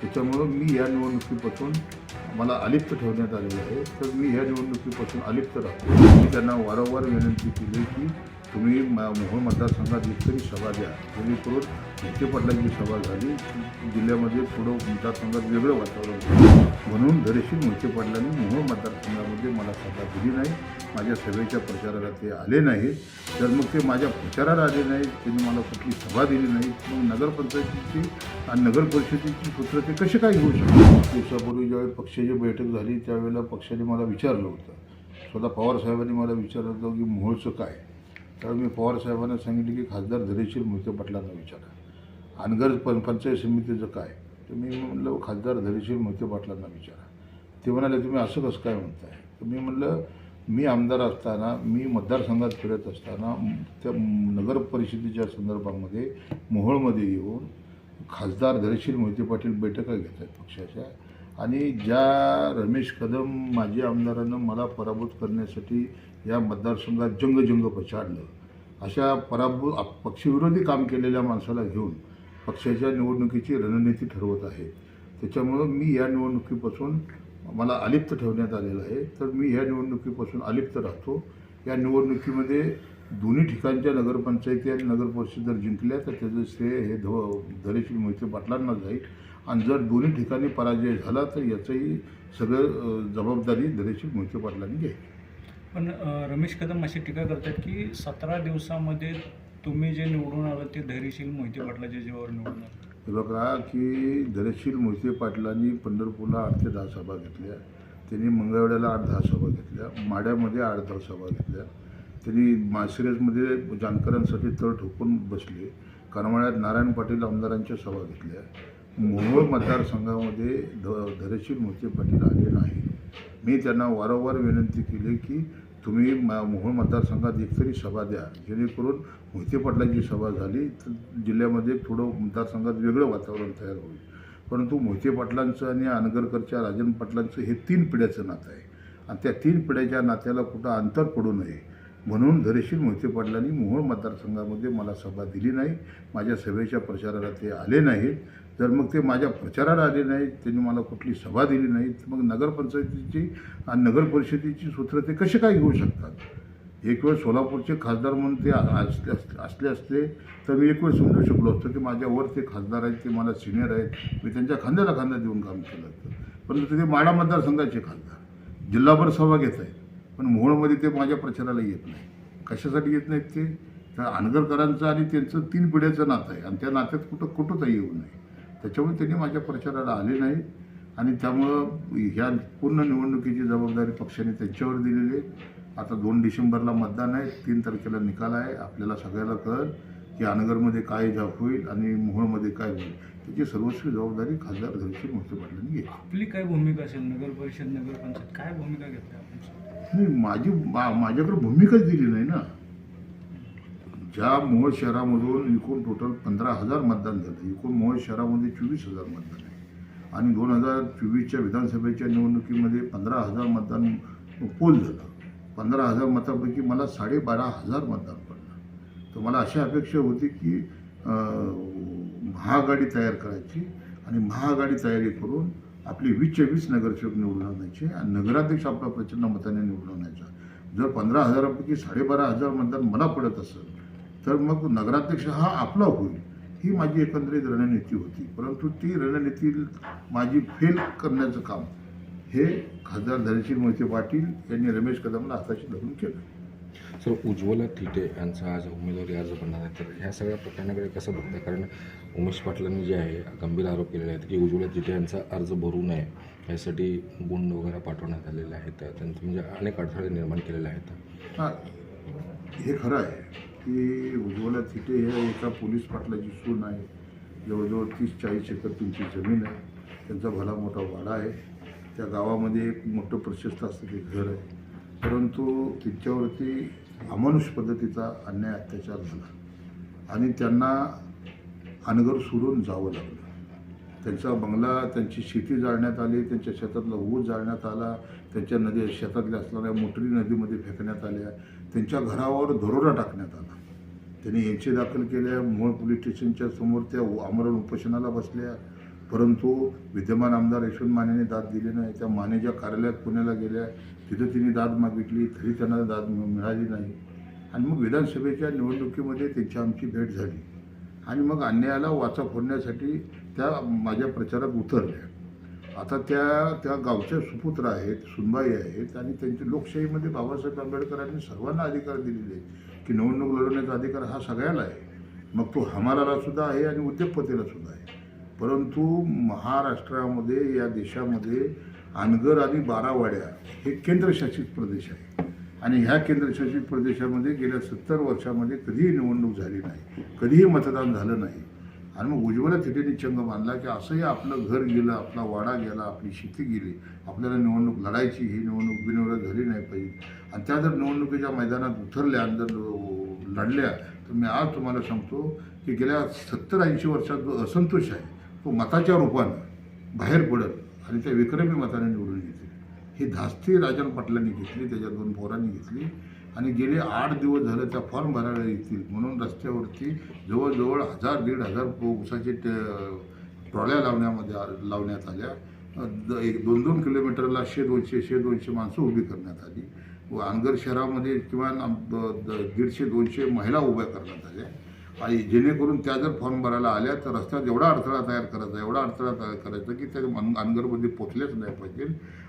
त्याच्यामुळं मी या निवडणुकीपासून मला अलिप्त ठेवण्यात आलेलं आहे. तर मी ह्या निवडणुकीपासून अलिप्त राहतो. मी त्यांना वारंवार विनंती केली की तुम्ही म- मोहोळ मतदारसंघात एकतरी सभा द्या. जेणेकरून मोठे पाटलांची सभा झाली. जिल्ह्यामध्ये थोडं मतदारसंघात वेगळं वातावरण होतं. म्हणून धैर्यशील मोहिते पाटलांनी मोहोळ मतदारसंघामध्ये मला सभा दिली नाही. माझ्या सभेच्या प्रचाराला ते आले नाहीत. तर मग ते माझ्या प्रचाराला आले नाहीत त्यांनी मला कुठली सभा दिली नाही मग नगरपंचायतीची आणि नगर परिषदेची सूत्र ते कसे काय घेऊ शकतात? दिवसापूर्वी ज्यावेळी पक्षाची बैठक झाली त्यावेळेला पक्षाने मला विचारलं होतं. स्वतः पवार साहेबांनी मला विचारलं होतं की मोहोळचं काय? त्यावेळी मी पवारसाहेबांना सांगितले की खासदार धैर्यशील मोहिते पाटलांना विचारा अनगर पं पंचायत समितीचं काय? तर मी म्हणलं खासदार धैर्यशील मोहिते पाटलांना विचारा ते म्हणाले तुम्ही असं कसं काय म्हणताय? तर मी म्हणलं मी आमदार असताना मी मतदारसंघात फिरत असताना त्या नगर परिषदेच्या संदर्भामध्ये मोहोळमध्ये येऊन खासदार धैर्यशील मोहिते पाटील बैठका घेत आहेत पक्षाच्या. आणि ज्या रमेश कदम माजी आमदारानं मला पराभूत करण्यासाठी या मतदारसंघात जंगजंग पछाडलं अशा पराभू पक्षविरोधी काम केलेल्या माणसाला घेऊन पक्षाच्या निवडणुकीची रणनीती ठरवत आहे. त्याच्यामुळं मी या निवडणुकीपासून मला अलिप्त ठेवण्यात आलेलं आहे. तर मी ह्या निवडणुकीपासून अलिप्त राहतो. या निवडणुकीमध्ये दोन्ही ठिकाणच्या नगरपंचायती आणि नगर परिषद जर जिंकल्या तर त्याचं श्रेय हे धो धैर्यशील मोहिते पाटलांना जाईल. आणि जर दोन्ही ठिकाणी पराजय झाला तर याचंही सगळं जबाबदारी धरेशील मोहिते पाटलांनी घ्यायची. पण रमेश कदम अशी टीका करतात की सतरा दिवसामध्ये तुम्ही जे निवडून आलात ते धैर्यशील मोहिते पाटलाच्या जीवावर निवडून आलात. हे बघा की धैर्यशील मोहिते पाटलांनी पंढरपूरला आठ ते दहा सभा घेतल्या. त्यांनी मंगळवेड्याला आठ दहा सभा घेतल्या. माड्यामध्ये आठ दहा सभा घेतल्या. त्यांनी माळशिरसमध्ये जानकरांसाठी तळ ठोकून बसले. करमाळ्यात नारायण पाटील आमदारांच्या सभा घेतल्या. मोहोळ मतदारसंघामध्ये ध धैर्यशील मोहिते पाटील आले नाही मी त्यांना वारंवार विनंती केली की तुम्ही म- मोहोळ मतदारसंघात एकतरी सभा द्या. जेणेकरून मोहिते पाटलांची सभा झाली तर जिल्ह्यामध्ये थोडं मतदारसंघात वेगळं वातावरण तयार होईल. परंतु मोहिते पाटलांचं आणि अनगरकरच्या राजन पाटलांचं हे तीन पिढ्याचं नातं आहे. आणि त्या तीन पिढ्याच्या नात्याला कुठं अंतर पडू नये. म्हणून धरेशील मोहिते पाटलांनी मोहोळ मतदारसंघामध्ये मला सभा दिली नाही. माझ्या सभेच्या प्रचाराला ते आले नाहीत. जर मग ते माझ्या प्रचाराला आले नाहीत त्यांनी मला कुठली सभा दिली नाही मग नगरपंचायतीची आणि नगर परिषदेची सूत्र ते कसे काय घेऊ शकतात? एक वेळ सोलापूरचे खासदार म्हणून ते असले असले- असले असते तर मी एक वेळ समजू शकलो असतो की माझ्यावर ते खासदार आहेत ते मला सिनियर आहेत. मी त्यांच्या खांद्याला खांदा देऊन काम केलं असतं परंतु ते माडा मतदारसंघाचे खासदार. जिल्हाभर सभा घेत आहेत पण मोहोळमध्ये ते माझ्या प्रचाराला येत नाही. कशासाठी येत नाहीत ते? तर अनगरकरांचं आणि त्यांचं तीन पिढ्याचं नातं आहे. आणि त्या नात्यात कुठं कुठंच येऊ नये. त्याच्यामुळे त्यांनी माझ्या प्रचाराला आले नाही. आणि त्यामुळं ह्या पूर्ण निवडणुकीची जबाबदारी पक्षाने त्यांच्यावर दिलेली आहे. आता दोन डिसेंबरला मतदान आहे तीन तारखेला निकाल आहे. आपल्याला सगळ्याला कळेल की अनगरमध्ये काय जा होईल आणि मोहोळमध्ये काय होईल. त्याची सर्वस्वी जबाबदारी खासदार धैर्यशील मोहिते पाटलांनी घेतली. आपली काय भूमिका असेल? नगर परिषद नगर पंचायत काय भूमिका घेतली आपण? नाही माझी मा माझ्याकडे भूमिकाच दिली नाही ना. ज्या मोहोळ शहरामधून एकूण टोटल पंधरा हजार मतदान झालं. एकूण मोहोळ शहरामध्ये चोवीस हजार मतदान आहे. आणि दोन हजार चोवीसच्या विधानसभेच्या निवडणुकीमध्ये पंधरा हजार मतदान पोल झालं. पंधरा हजार मतापैकी मला साडेबारा हजार मतदान पडलं. तर मला अशी अपेक्षा होती की महाआघाडी तयार करायची आणि महाआघाडी तयारी करून आपली वीसच्या वीस नगरसेवक निवडून आणायचे आणि नगराध्यक्ष आपला प्रचंड मताने निवडून आणायचा. जर पंधरा हजारापैकी साडेबारा हजार मतदान मला पडत असेल तर मग नगराध्यक्ष हा आपला होईल ही माझी एकंदरीत रणनीती होती. परंतु ती रणनीती माझी फेल करण्याचं काम. हे खासदार धैर्यशील मोहिते पाटील यांनी रमेश कदमला हाताशी धरून केलं. सर उज्ज्वला थिटे यांचा आज उमेदवारी अर्ज करणार आहे. तर ह्या सगळ्या प्रकरणाकडे कसं बघताय? कारण उमेश पाटलांनी जे आहे गंभीर आरोप केलेले आहेत की उज्ज्वला थिटे यांचा अर्ज भरू नये यासाठी गुंड वगैरे पाठवण्यात आलेले आहेत. त्यांचे म्हणजे अनेक अडथळे निर्माण केलेले आहेत. हा हे खरं आहे. की उज्ज्वला तिथे हे एका पोलीस पाटलाची सून आहे. जवळजवळ तीस चाळीस एकर त्यांची जमीन आहे. त्यांचा भला मोठा वाडा आहे. त्या गावामध्ये एक मोठं प्रशस्त असं ते घर आहे. परंतु तिच्यावरती अमानुष पद्धतीचा अन्याय अत्याचार झाला. आणि त्यांना अनगर सोडून जावं लागलं. त्यांचा बंगला त्यांची शेती जाळण्यात आली त्यांच्या शेतातला ऊस जाळण्यात आला त्यांच्या नदी शेतातल्या असणाऱ्या मोटरी नदीमध्ये फेकण्यात आल्या. त्यांच्या घरावर दरोडा टाकण्यात आला. त्यांनी यांची दाखल केल्या मूळ पोलीस स्टेशनच्या समोर त्या आमरण उपोषणाला बसल्या. परंतु विद्यमान आमदार यशवंत मानेने दाद दिली नाही. त्या मानेच्या कार्यालयात पुण्याला गेल्या तिथं तिने दाद मागितली तरी त्यांना दाद मिळाली नाही. आणि मग विधानसभेच्या निवडणुकीमध्ये त्यांची आमची भेट झाली. आणि मग अन्यायाला वाचा फोडण्यासाठी त्या माझ्या प्रचारात उतरल्या. आता त्या त्या गावच्या सुपुत्र आहेत सुनबाई आहेत आणि त्यांची लोकशाहीमध्ये बाबासाहेब आंबेडकरांनी सर्वांना अधिकार दिलेले आहेत की निवडणूक लढवण्याचा अधिकार हा सगळ्याला आहे. मग तो हमालाला सुद्धा आहे आणि उद्योगपतीला सुद्धा आहे. परंतु महाराष्ट्रामध्ये या देशामध्ये अनगर आणि बारावाड्या हे केंद्रशासित प्रदेश आहे. आणि ह्या केंद्रशासित प्रदेशामध्ये गेल्या सत्तर वर्षामध्ये कधीही निवडणूक झाली नाही कधीही मतदान झालं नाही. आणि मग उज्ज्वला तिथे चंग मानला की असंही आपलं घर गेलं आपला वाडा गेला आपली शेती गेली. आपल्याला निवडणूक लढायची ही निवडणूक बिनविरोध झाली नाही पाहिजे. आणि त्या जर निवडणुकीच्या मैदानात उतरल्या आणि जर लढल्या तर मी आज तुम्हाला सांगतो की गेल्या सत्तर ऐंशी वर्षात जो असंतोष आहे तो मताच्या रूपानं बाहेर पडत आणि त्या विक्रमी मताने निवडून घेतली. ही धास्ती राजन पाटलांनी घेतली त्याच्या दोन पोरांनी घेतली. आणि गेले आठ दिवस झालं त्या फॉर्म भरायला येतील. म्हणून रस्त्यावरती जवळजवळ हजार दीड हजार उसाचे ट- ट्रॉल्या लावण्यामध्ये लावण्यात आल्या. द- एक दोन दोन किलोमीटरला शे दोनशे शे दोनशे माणसं उभी करण्यात आली. व अनगर शहरामध्ये किमान दीडशे दोनशे महिला उभ्या करण्यात आल्या. आणि जेणेकरून त्या जर फॉर्म भरायला आल्या तर रस्त्यात एवढा अडथळा तयार करायचा एवढा अडथळा तयार करायचा की त्या मन अनगरमध्ये पोचल्याच नाही पाहिजे.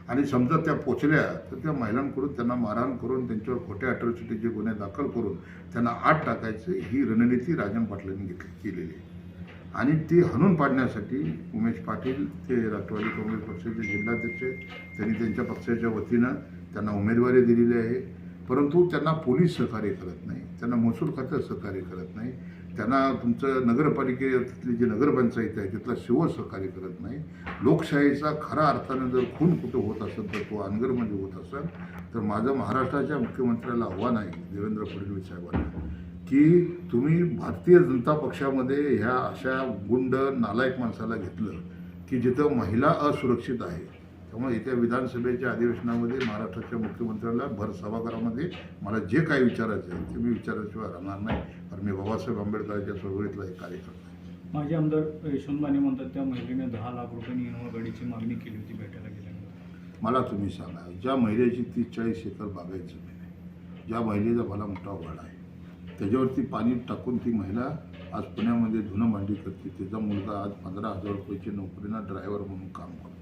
आणि समजा त्या पोचल्या तर त्या महिलांकडून त्यांना मारहाण करून त्यांच्यावर खोट्या अट्रॉसिटीचे गुन्हे दाखल करून त्यांना आत टाकायचं ही रणनीती राजन पाटलांनी घेतली केलेली आहे. आणि ती हणून पाडण्यासाठी उमेश पाटील ते राष्ट्रवादी काँग्रेस पक्षाचे जिल्हाध्यक्ष त्यांनी त्यांच्या पक्षाच्या वतीनं त्यांना उमेदवारी दिलेली आहे. परंतु त्यांना पोलीस सहकार्य करत नाही. त्यांना महसूल खातं सहकार्य करत नाही. त्यांना तुमचं नगरपालिकेतली जी नगरपंचायत आहे तिथला शिव सहकार्य करत नाही. लोकशाहीचा खरा अर्थानं जर खून कुठं होत असेल तर तो अनगरमध्ये होत असेल तर माझं महाराष्ट्राच्या मुख्यमंत्र्याला आव्हान आहे देवेंद्र फडणवीस साहेबांना की तुम्ही भारतीय जनता पक्षामध्ये ह्या अशा गुंड नालायक माणसाला घेतलं की जिथं महिला असुरक्षित आहे. त्यामुळे येत्या विधानसभेच्या अधिवेशनामध्ये महाराष्ट्राच्या मुख्यमंत्र्याला भर सभागृहामध्ये मला जे काही विचारायचं आहे ते मी विचाराशिवाय राहणार नाही. कारण मी बाबासाहेब आंबेडकरांच्या चळवळीतला एक कार्यकर्ता आहे. माझे आमदार यशवंत माने म्हणतात त्या महिलेने दहा लाख रुपयांनी इनोवा गाडीची मागणी केली होती भेटायला गेल्यानंतर. मला तुम्ही सांगा ज्या महिलेची तीस चाळीस एकर बागायत जमीन आहे ज्या महिलेचा भला मोठा वाडा आहे त्याच्यावरती पाणी टाकून ती महिला आज पुण्यामध्ये धुणं भांडी करते त्याचा मुलगा आज पंधरा हजार रुपयाची नोकरीना ड्रायव्हर म्हणून काम करतो.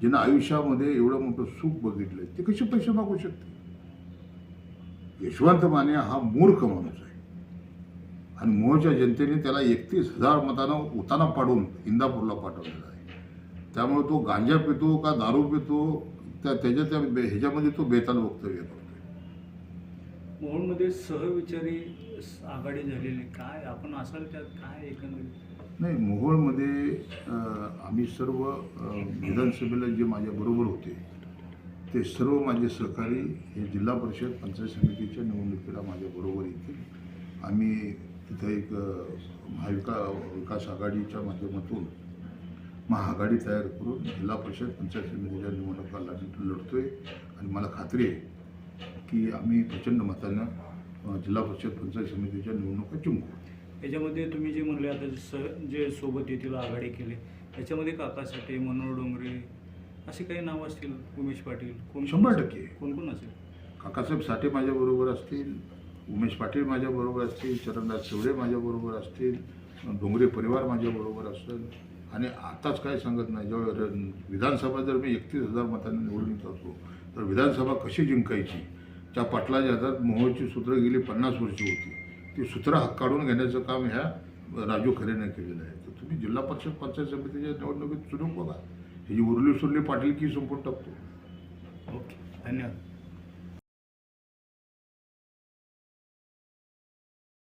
ज्यानं आयुष्यामध्ये एवढं मोठं सुख बघितलं ते कसे पैसे मागू शकते यशवंत माने हा मूर्ख माणूस आहे. आणि मोहच्या जनतेने त्याला एकतीस हजार मतानं उताना पाडून इंदापूरला पाठवलेला आहे. त्यामुळे तो गांजा पितो का दारू पितो त्या त्याच्या त्या ह्याच्यामध्ये तो बेताल वक्तव्य करतो मोहोळमध्ये सहविचारी आघाडी झालेली काय आपण असाल त्यात काय एकंदरीत? नाही मोहोळमध्ये मी आम्ही सर्व विधानसभेला जे माझ्याबरोबर होते ते सर्व माझे सहकारी हे जिल्हा परिषद पंचायत समितीच्या निवडणुकीला माझ्याबरोबर येतील. आम्ही तिथं एक महाविका विकास आघाडीच्या माध्यमातून महाआघाडी तयार करून जिल्हा परिषद पंचायत समितीच्या निवडणुका लढ आहे आणि मला खात्री आहे की आम्ही प्रचंड मतानं जिल्हा परिषद पंचायत समितीच्या निवडणुका जिंकू. याच्यामध्ये तुम्ही जे म्हणले आता स जे सोबत येतील आघाडी केली याच्यामध्ये काका साठे मनोहर डोंगरे असे काही नाव असतील? उमेश पाटील. कोण शंभर टक्के. कोण कोण असेल? काकासाहेब साठे माझ्याबरोबर असतील उमेश पाटील माझ्याबरोबर असतील चरणदास शिवडे माझ्याबरोबर असतील डोंगरे परिवार माझ्याबरोबर असेल. आणि आताच काय सांगत नाही जेव्हा विधानसभा जर मी एकतीस हजार मतांनी निवडून असतो तर विधानसभा कशी जिंकायची? त्या पाटलाच्या हातात मोहोळची सूत्रं गेली पन्नास वर्षी होती. ती सूत्रं हात काढून घेण्याचं काम ह्या राजू खरेने केलेलं आहे. तुम्ही जिल्हा परिषद पंचायत समितीच्या निवडणुकीत चुनून बघा. ही उरली सुरली पाटील की संपून टाकतो. ओके धन्यवाद.